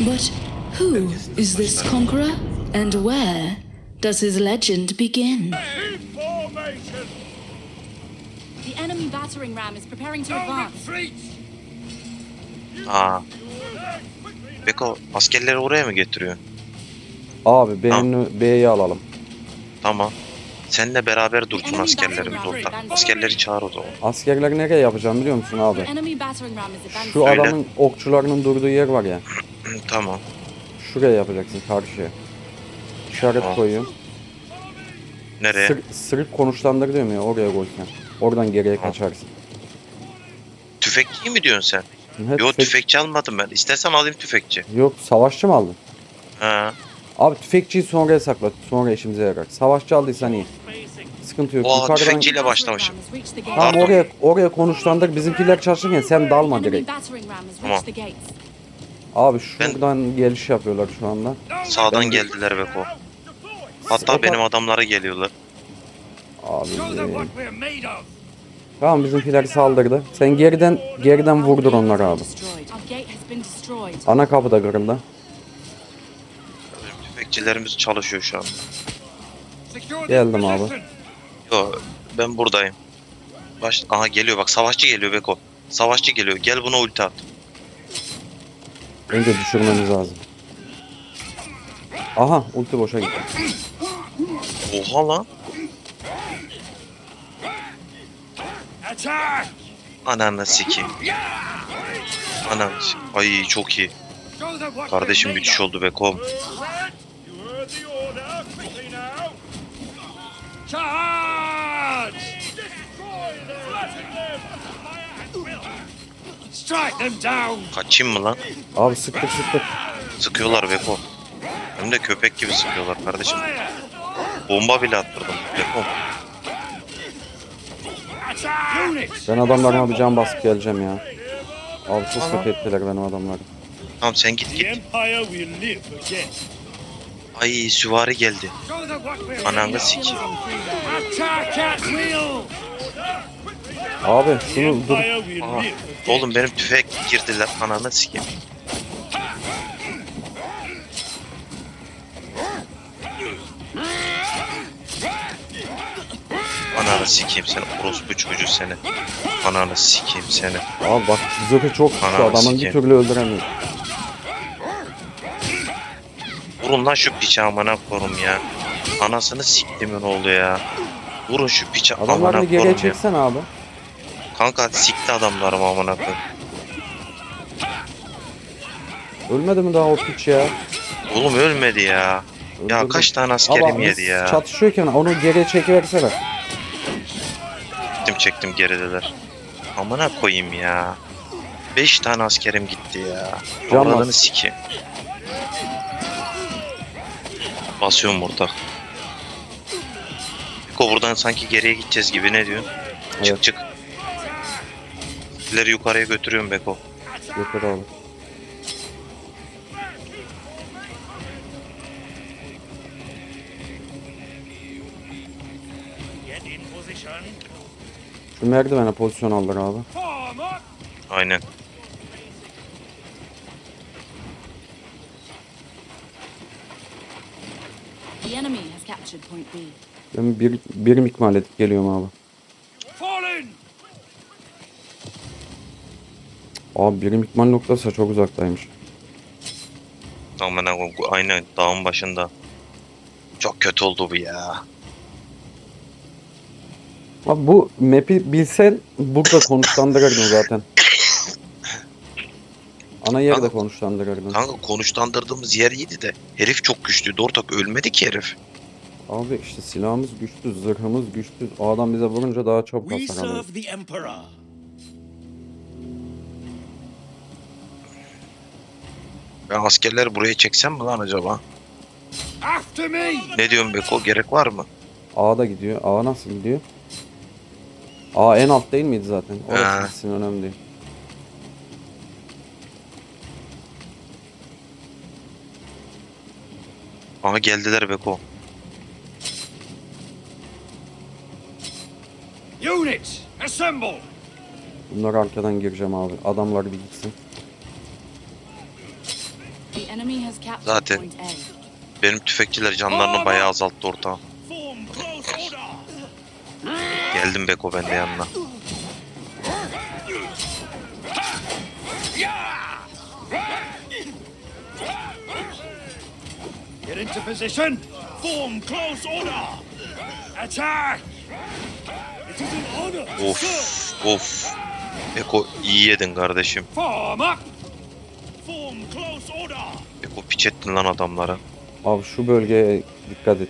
But who is this conqueror, and where does his legend begin? Formation! The enemy battering ram is preparing to advance. Aa. Beko askerleri oraya mı getiriyor? Abi B'ni B'yi alalım. Tamam. Seninle beraber dursun askerlerimiz orada. Askerleri çağır o zaman. Askerleri nereye yapacağım biliyor musun abi? Şu adamın okçularının durduğu yer var ya. Tamam. Şuraya yapacaksın karşıya. İşaret Tamam. koyuyorum. Nereye? Sır, sırık konuşlandır diyorum ya oraya koy sen. Oradan geriye Tamam. kaçarsın. Tüfekçi mi diyorsun sen? Hep Yo tüfek- tüfekçi almadım ben. İstersen alayım tüfekçi. Yok savaşçı mı aldın? Ha. Abi tüfekçiyi sonraya sakla. Sonra işimize yarar. Savaşçı aldıysan iyi. Sıkıntı yok. Oha, tüfekçiyle Battering başlamışım. Tamam Pardon. oraya, oraya konuşlandır. Bizimkiler çalışırken sen dalma direkt. Tamam. Abi şuradan geliş yapıyorlar şu anda. Sağdan geldiler Beko. Hatta Opa. benim adamlara geliyorlar. Abi. Of! Tamam bizimkiler saldırdı. Sen geriden geriden vurdur onları abi. Destroyed. Our gate has been destroyed. Ana kapı da kırıldı. Bizim tüfekçilerimiz çalışıyor şu an. Geldim abi. Yo ben buradayım. Baş... Aha geliyor bak savaşçı geliyor Beko. Savaşçı geliyor. Gel buna ulti at. Önce düşürmemiz lazım. Aha ulti boşa gitti. Oha lan. Ananı sikeyim. Ananı sikeyim. Ay çok iyi. Kardeşim müthiş oldu Beko. of! Kaçayım mı lan? Abi sıktık sıktık. Sıkıyorlar Beko. Hem de köpek gibi sıkıyorlar kardeşim. Bomba bile attırdım Beko. Ben adamlarıma bir can basıp geleceğim ya. Abi çok kötü ettiler benim adamları. Tamam sen git git. Ay süvari geldi. Ananı sikeyim. Abi şunu dur. Aha. Oğlum benim tüfek girdiler. Ananı sikeyim. Ananı sikeyim seni orospu çocuğu seni. Ananı sikeyim seni. Abi bak zırhı çok güçlü Ananı adamın bir sikeyim. türlü öldüremiyor. Vurun lan şu piçe amına korum ya. Anasını siktimin oldu ya. Vurun şu piçe amına Adamlarını geriye korum ya. çeksen abi. Kanka sikti adamlarım amına koyayım. Ölmedi mi daha o piç ya? Oğlum ölmedi ya. Ya Öldürdü. kaç tane askerim biz yedi ya. çatışıyorken onu geriye çekiversene. Çektim çektim gerideler. Amına koyayım ya. 5 tane askerim gitti ya. Can Avradını bas. sikeyim. Basıyorum burada. Beko buradan sanki geriye gideceğiz gibi ne diyorsun? Çık Evet. çık. İleri yukarıya götürüyorum Beko. Götür position! Şu merdivene pozisyon aldır abi. Aynen. The enemy has captured point B. Ben bir, birim ikmal edip geliyorum abi. Abi birim ikmal noktası çok uzaktaymış. Amına koyayım. Aynen dağın başında. Çok kötü oldu bu ya. Abi bu map'i bilsen burada konuşlandırırdın zaten. Ana yerde Kanka- konuşlandırırdın. Kanka konuşlandırdığımız yer iyiydi de herif çok güçlüydü. Ortak ölmedi ki herif. Abi işte silahımız güçlü, zırhımız güçlü. O adam bize vurunca daha çabuk We hasar alıyor. serve the Emperor. Ben askerleri buraya çeksem mi lan acaba? Ne diyorsun Beko? Gerek var mı? A da gidiyor. A nasıl gidiyor? A en alt değil miydi zaten? Orası gitsin önemli değil. Aha geldiler Beko. Units, assemble! Bunlar arkadan gireceğim abi. Adamlar bir gitsin. The The enemy has captured Zaten-. Benim tüfekçiler canlarını bayağı azalttı order. Geldim Beko ben de yanına. Get into position. Form close order. Attack. It is an honor. Of of. Beko iyi yedin kardeşim. Form up. Form close order. Beko piç ettin lan adamlara. Abi şu bölgeye dikkat et.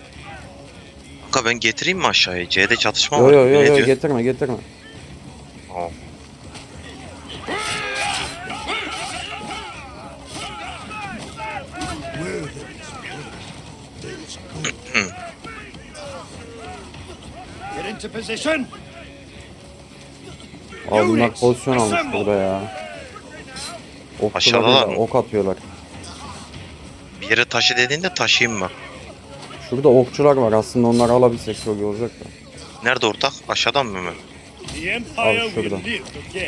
Kanka ben getireyim mi aşağıya? C'de çatışma Yo var. yo Ne yo yo diyorsun? getirme getirme. Tamam. Get into position. Abi bunlar pozisyon almış burada ya. Aşağıdalar Okçular mı? ok atıyorlar. Yere taşı dediğinde taşıyayım mı? Şurada okçular var aslında onları alabilsek çok iyi olacak da. Nerede ortak? Aşağıdan mı mı? Abi şurada.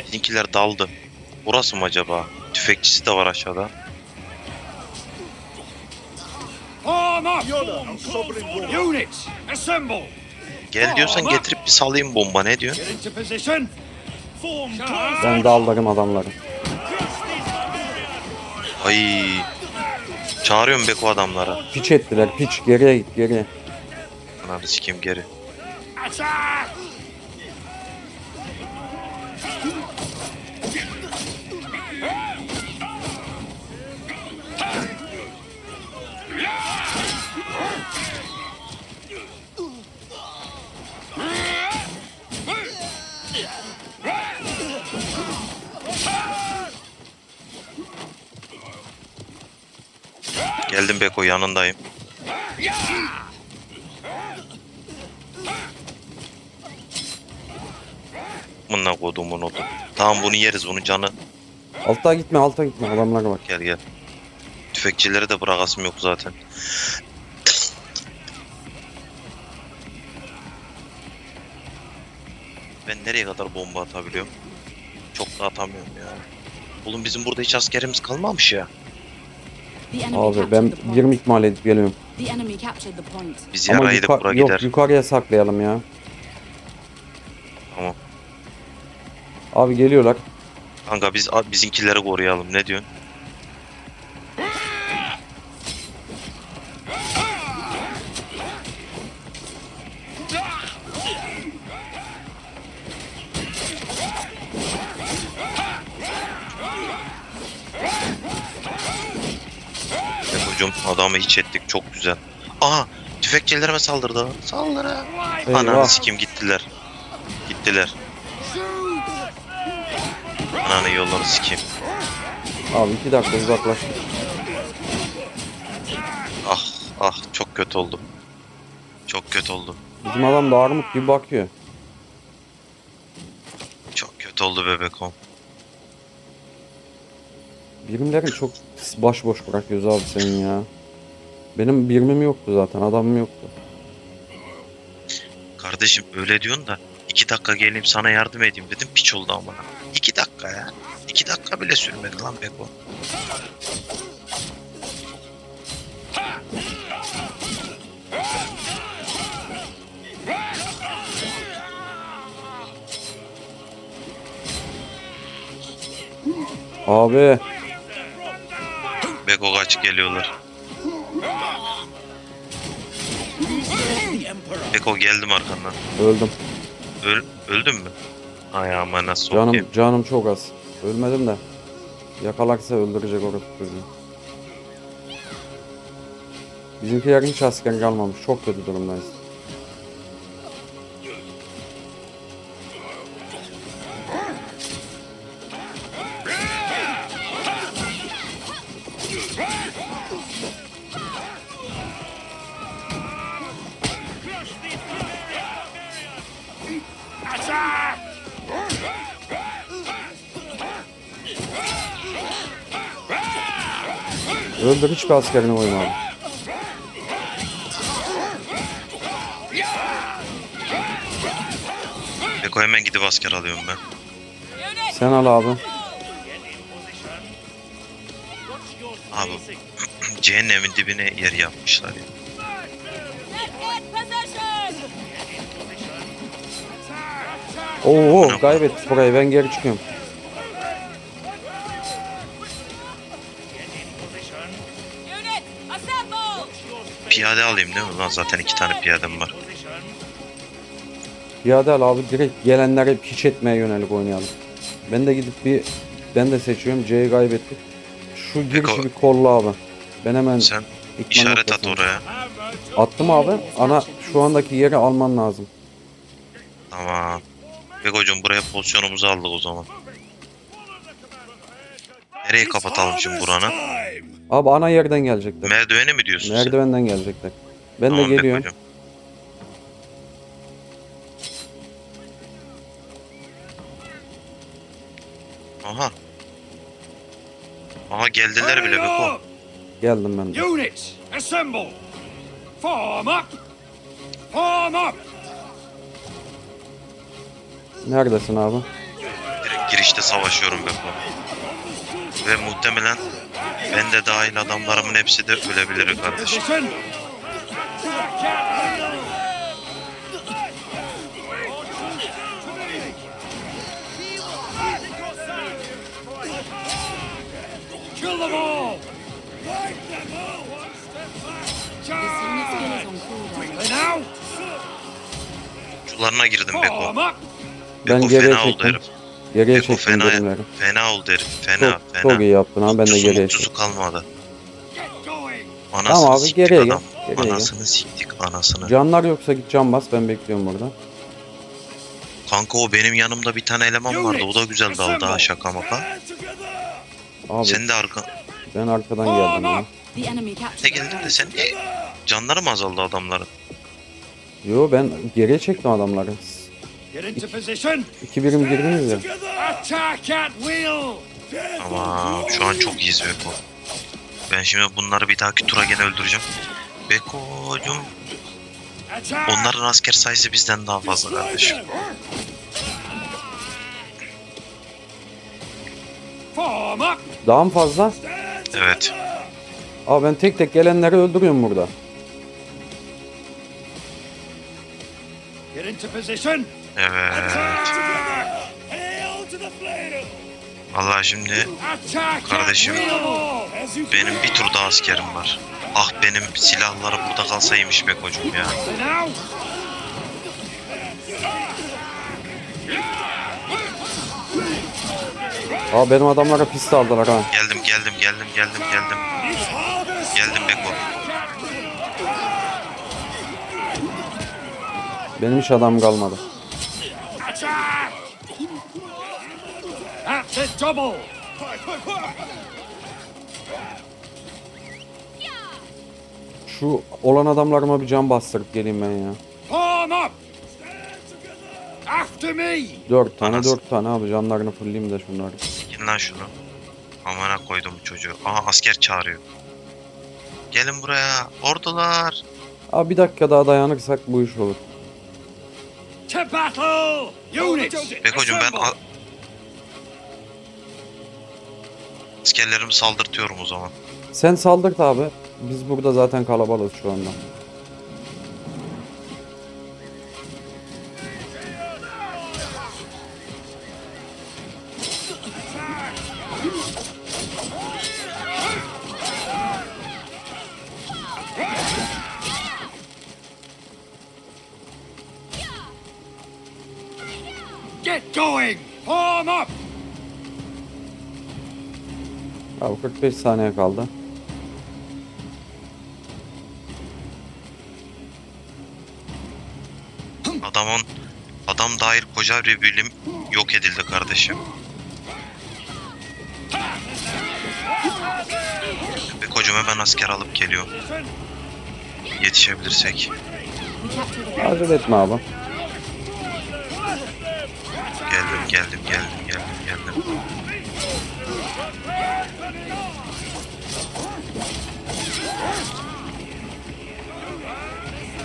Bizimkiler daldı. Burası mı acaba? Tüfekçisi de var aşağıda. Units, assemble. Gel diyorsan getirip bir salayım bomba ne diyorsun? Get into position. Form close Ben dallarım adamları. Ay. Çağırıyorum Beko adamlara. Piç ettiler piç geriye git geriye. Ananı sikeyim geri. Attack. Geldim Beko yanındayım. Mına kodumun oldu. Tamam bunu yeriz bunun canı. Alta gitme alta gitme adamlar var. Gel gel. Tüfekçileri de bırakasım yok zaten. Ben nereye kadar bomba atabiliyorum? Çok da atamıyorum ya. Oğlum bizim burada hiç askerimiz kalmamış ya. Abi ben the point. 20 ikmal edip geliyorum. Biz Ama yaraydık yuka- bura yok gider. yukarıya saklayalım ya. Tamam. Abi geliyorlar. Kanka biz bizinkileri koruyalım. Ne diyorsun? Adamı hiç ettik çok güzel. Aha tüfekçilerime saldırdı. Saldırı. Ananı Eyvah. sikim gittiler. Gittiler. Ananı yolları sikim. Abi 2 dakika uzaklaştık. Ah ah çok kötü oldu. Çok kötü oldu. Bizim adam da armut gibi bakıyor. Çok kötü oldu bebekom. Birimleri çok başboş bırakıyoruz abi senin ya. Benim birimim yoktu zaten adamım yoktu. Kardeşim öyle diyorsun da iki dakika geleyim sana yardım edeyim dedim piç oldu amına. İki dakika ya. İki dakika bile sürmedi lan Beko. Abi Beko kaç geliyorlar. Beko geldim arkandan. öldüm. Öl, öldün mü? Ay aman nasıl Canım sokayım. canım çok az. Ölmedim de. Yakalarsa öldürecek orası çocuğu. Bizimkilerin hiç asker kalmamış. Çok kötü durumdayız. Öldür hiçbir askerini koyma abi. Beko hemen gidip asker alıyorum ben. Sen al abi. Abi cehennemin dibine yer yapmışlar ya. Oo kaybettik burayı ben geri çıkıyorum. Piyade alayım değil mi? Lan zaten iki tane piyadem var. Piyade al abi direkt gelenlere piç etmeye yönelik oynayalım. Ben de gidip bir ben de seçiyorum C'yi kaybettik. Şu girişi Eko. bir kolla abi. Ben hemen Sen işaret at oraya. Attım abi. Ana şu andaki yeri alman lazım. Tamam. Beko'cum buraya pozisyonumuzu aldık o zaman. Nereyi kapatalım şimdi buranın? Abi ana yerden gelecekler. Merdiveni mi diyorsun sen? Merdivenden gelecekler. Ben Tamam de geliyorum. Beko'cum. Aha. Aha geldiler bile Beko. Geldim ben de. Units, assemble. Form up. Form up. Neredesin abi? Direkt girişte savaşıyorum Beko. Ve muhtemelen ben de dahil adamlarımın hepsi de ölebilir kardeşim. Kill them all. Wipe them all. One step back. Charge. Quickly now. Uçlarına girdim Beko. Ben Beko geriye fena oldu herif. Geriye Beko çektim fena, bölümleri. fena oldu herif. Fena Çok, fena. çok iyi yaptın abi ben de Tuzu geriye çektim. kalmadı. Anasını Tamam abi, geriye gel, adam. geriye gel. Anasını siktik anasını. Canlar yoksa git can bas ben bekliyorum burada. Kanka o benim yanımda bir tane eleman vardı. O da güzel daldı ha şaka maka. Abi Sen de arka... ben arkadan geldim ya. Ne geldin de sen e, canları mı azaldı adamların? Yo ben geriye çektim adamları. Get into position. İki birim girdiniz ya. Attack at will. Ama şu an çok iyiyiz Beko. Ben şimdi bunları bir dahaki tura gene öldüreceğim. Beko'cum Attack. onların asker sayısı bizden daha fazla kardeşim. Daha mı fazla? Evet. Abi ben tek tek gelenleri öldürüyorum burada. Get into position. Evet. Vallahi şimdi Kardeşim, benim bir tur daha askerim var. Ah benim silahları burada kalsaymış Beko'cum ya. Now. Abi benim adamlara pist aldılar ha. Geldim geldim geldim geldim geldim. Geldim Beko. Benim hiç adam kalmadı. Attack. İt. Double. Şu olan adamlarıma bir can bastırıp geleyim ben ya. Form up. After me. Dört tane Anasını. dört tane abi canlarını fullleyeyim de şunları. Gidin lan şunu. Amına koydum bu çocuğu. Aha asker çağırıyor. Gelin buraya. Ordular. Abi bir dakika daha dayanırsak bu iş olur. To battle. Units. Beko'cum ben askerlerimi saldırtıyorum o zaman. Sen saldırt abi. Biz burada zaten kalabalığız şu anda. Abi 45 saniye kaldı. Adamın adam dair koca bir bilim yok edildi kardeşim. Beko'cum hemen asker alıp geliyor. Yetişebilirsek. Acele etme abi. Geldim geldim geldim geldim geldim.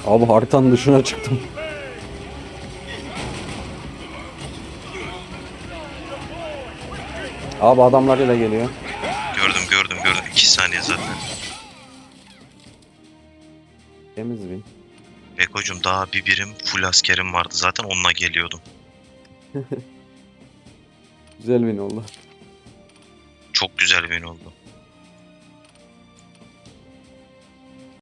Abi haritanın dışına çıktım. Abi adamlarıyla geliyor. Gördüm gördüm gördüm. saniye zaten. Temiz bin. Beko'cum daha bir birim full askerim vardı. Zaten onunla geliyordum. Güzel bin oldu. Çok güzel bir win oldu.